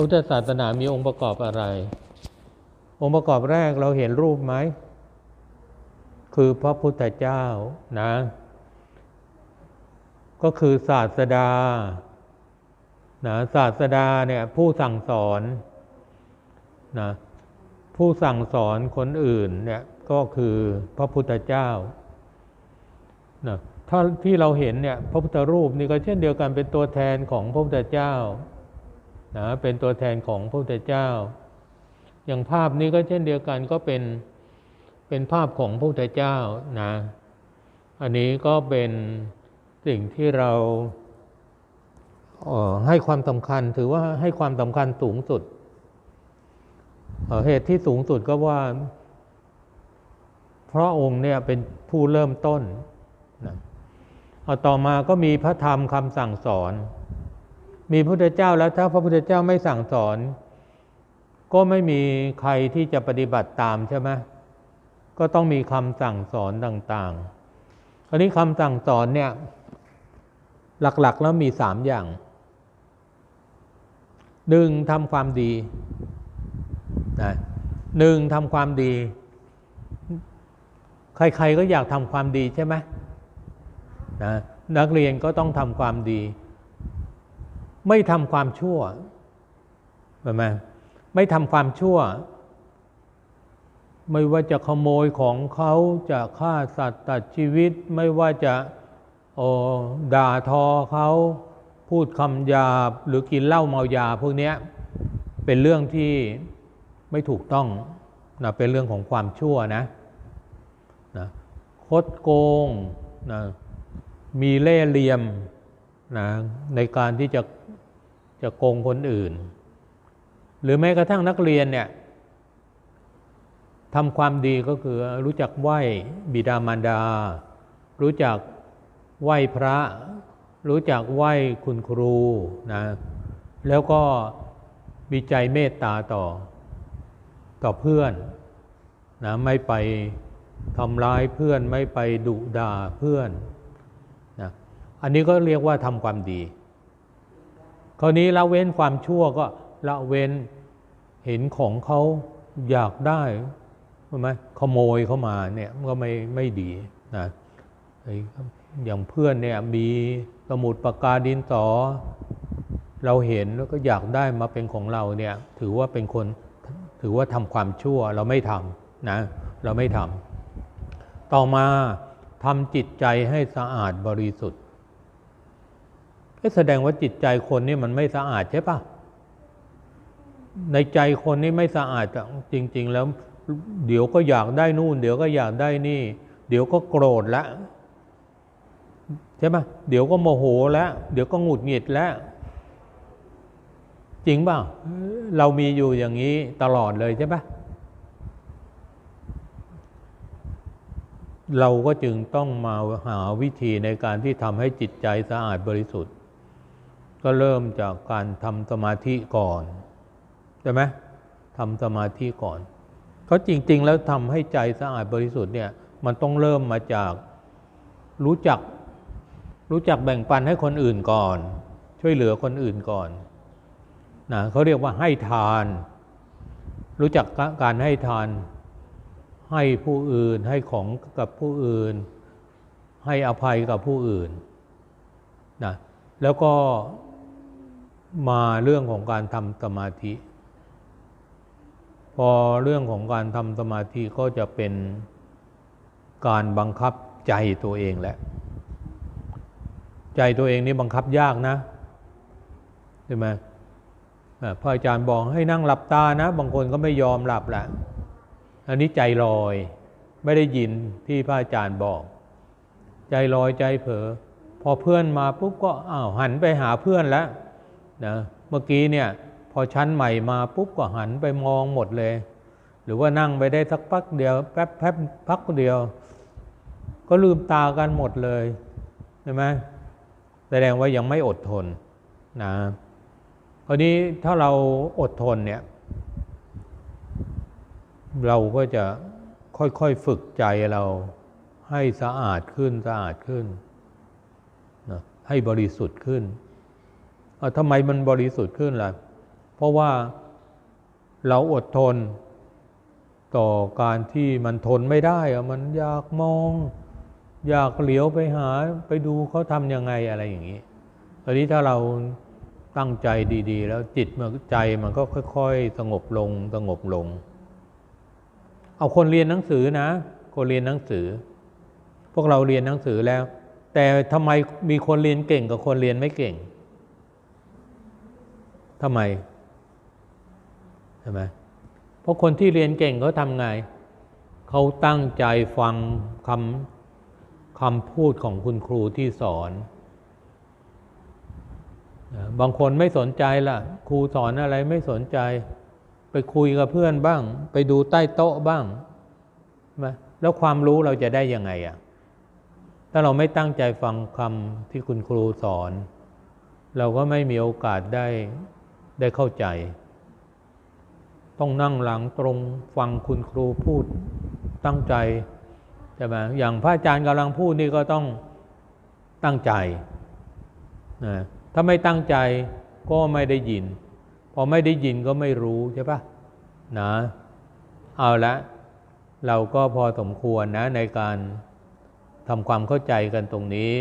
พุทธศาสนามีองค์ประกอบอะไร องค์ประกอบแรกเราเห็นรูปไหม คือพระพุทธเจ้านะ ก็คือศาสดานะศาสดาเนี่ยผู้สั่งสอนนะผู้สั่งสอนคนอื่นเนี่ยก็คือพระพุทธเจ้านะถ้าที่เราเห็นเนี่ยพระพุทธรูปนี่ก็เช่นเดียวกันเป็นตัวแทนของพระพุทธเจ้า นะเป็นตัวแทนของพระพุทธเจ้า อย่างภาพนี้ก็เช่นเดียวกันก็เป็นเป็นภาพของพระพุทธเจ้านะ อันนี้ก็เป็นสิ่งที่เราเออให้ความสำคัญถือว่าให้ความสำคัญสูงสุดเออเหตุที่สูงสุดก็ว่าพระองค์เนี่ยเป็นผู้เริ่มต้นนะเอาต่อมาก็มีพระธรรมคำสั่งสอน มีพระพุทธเจ้าแล้วถ้าพระพุทธเจ้าไม่สั่งสอน ก็ไม่มีใครที่จะปฏิบัติตามใช่ไหมก็ต้องมีคำสั่งสอนต่างๆคราวนี้คำสั่งสอนเนี่ย หลักๆแล้วมีสามอย่างหนึ่งทำความดีนะหนึ่งทำความดี ใครๆก็อยากทำความดีใช่ไหมนะนักเรียนก็ต้องทำความดี ไม่ทำความชั่วใช่ไหมไม่ทำความชั่ว ไม่ว่าจะขโมยของเขาจะฆ่าสัตว์ตัดชีวิต ไม่ว่าจะด่าทอเขาพูดคำหยาบหรือกินเหล้าเมายาพวกนี้เป็นเรื่องที่ไม่ถูกต้องนะเป็นเรื่องของความชั่วนะนะคดโกงนะมีเล่ห์เหลี่ยมนะในการที่จะ จะโกงคนอื่น หรือแม้กระทั่งนักเรียนเนี่ยทำความดีก็คือรู้จักไหว้บิดามารดา รู้จักไหว้พระ รู้จักไหว้คุณครูนะแล้วก็มีใจเมตตาต่อ ต่อเพื่อนนะไม่ไปทำร้ายเพื่อนไม่ไปดุด่าเพื่อนนะอันนี้ก็เรียกว่าทำความดี คราวนี้ละเว้นความชั่วก็ละเว้นเห็นของเขาอยากได้ใช่ไหมขโมยเข้ามาเนี่ยก็ไม่ไม่ดีนะอย่างเพื่อนเนี่ยมีสมุดปากกาดินสอเราเห็นแล้วก็อยากได้มาเป็นของเราเนี่ยถือว่าเป็นคนถือว่าทำความชั่วเราไม่ทำนะเราไม่ทำต่อมาทำจิตใจให้สะอาดบริสุทธิ์ แสดงว่าจิตใจคนนี่มันไม่สะอาดใช่ปะในใจคนนี่ไม่สะอาดจริง ๆ แล้ว เดี๋ยวก็อยากได้นู่น เดี๋ยวก็อยากได้นี่ เดี๋ยวก็โกรธแล้วใช่ไหมเดี๋ยวก็โมโหแล้วเดี๋ยวก็หงุดหงิดแล้วจริงเปล่าเรามีอยู่อย่างนี้ตลอดเลยใช่ปะเราก็จึงต้องมาหาวิธีในการที่ทำให้จิตใจสะอาดบริสุทธิ์ ก็เริ่มจากการทำสมาธิก่อนใช่ไหมทำสมาธิก่อนเพราะจริง ๆ แล้วทำให้ใจสะอาดบริสุทธิ์เนี่ยมันต้องเริ่มมาจากรู้จักรู้จักแบ่งปันให้คนอื่นก่อน ช่วยเหลือคนอื่นก่อนนะเขาเรียกว่าให้ทาน รู้จักการให้ทาน ให้ผู้อื่น ให้ของกับผู้อื่น ให้อภัยกับผู้อื่นนะแล้วก็ มาเรื่องของการทำสมาธิ พอเรื่องของการทำสมาธิก็จะเป็นการบังคับใจตัวเองแหละ ใจตัวเองนี่บังคับยากนะใช่ไหมพระอาจารย์บอกให้นั่งหลับตานะ บางคนก็ไม่ยอมหลับแหละอันนี้ใจลอย ไม่ได้ยินที่พระอาจารย์บอก ใจลอยใจเผลอพอเพื่อนมาปุ๊บก็อ้าวหันไปหาเพื่อนแล้ว นะเมื่อกี้เนี่ยพอชั้นใหม่มาปุ๊บก็หันไปมองหมดเลย หรือว่านั่งไปได้สักพักเดียวแป๊บแป๊บพักเดียว ก็ลืมตากันหมดเลยใช่ไหมแสดงว่ายังไม่อดทนนะคราวนี้ถ้าเราอดทนเนี่ยเราก็จะค่อยๆฝึกใจเราให้สะอาดขึ้นสะอาดขึ้นนะให้บริสุทธิ์ขึ้น ทำไมมันบริสุทธิ์ขึ้นล่ะ เพราะว่าเราอดทน ต่อการที่มันทนไม่ได้อะมันอยากมอง อยากเหลียวไปหาไปดูเขาทำยังไงอะไรอย่างนี้ตอนนี้ถ้าเราตั้งใจดีๆ แล้วจิตมันใจมันก็ค่อย ๆ สงบลงสงบลง เอาคนเรียนหนังสือนะ คนเรียนหนังสือ พวกเราเรียนหนังสือแล้ว แต่ทำไมมีคนเรียนเก่งกับคนเรียนไม่เก่ง ทำไมใช่ไหมเพราะคนที่เรียนเก่งเขาทำไงเขาตั้งใจฟังคำคำพูดของคุณครูที่สอน บางคนไม่สนใจล่ะ ครูสอนอะไรไม่สนใจ ไปคุยกับเพื่อนบ้าง ไปดูใต้โต๊ะบ้างใช่ไหมแล้วความรู้เราจะได้ยังไงอะ่ะถ้าเราไม่ตั้งใจฟังคำที่คุณครูสอน เราก็ไม่มีโอกาสได้ ได้เข้าใจ ต้องนั่งหลังตรงฟังคุณครูพูดตั้งใจใช่ไหมอย่างพระอาจารย์กำลังพูดนี่ก็ต้องตั้งใจนะถ้าไม่ตั้งใจก็ไม่ได้ยิน พอไม่ได้ยินก็ไม่รู้ใช่ปะนะเอาละ เราก็พอสมควรนะในการทำความเข้าใจกันตรงนี้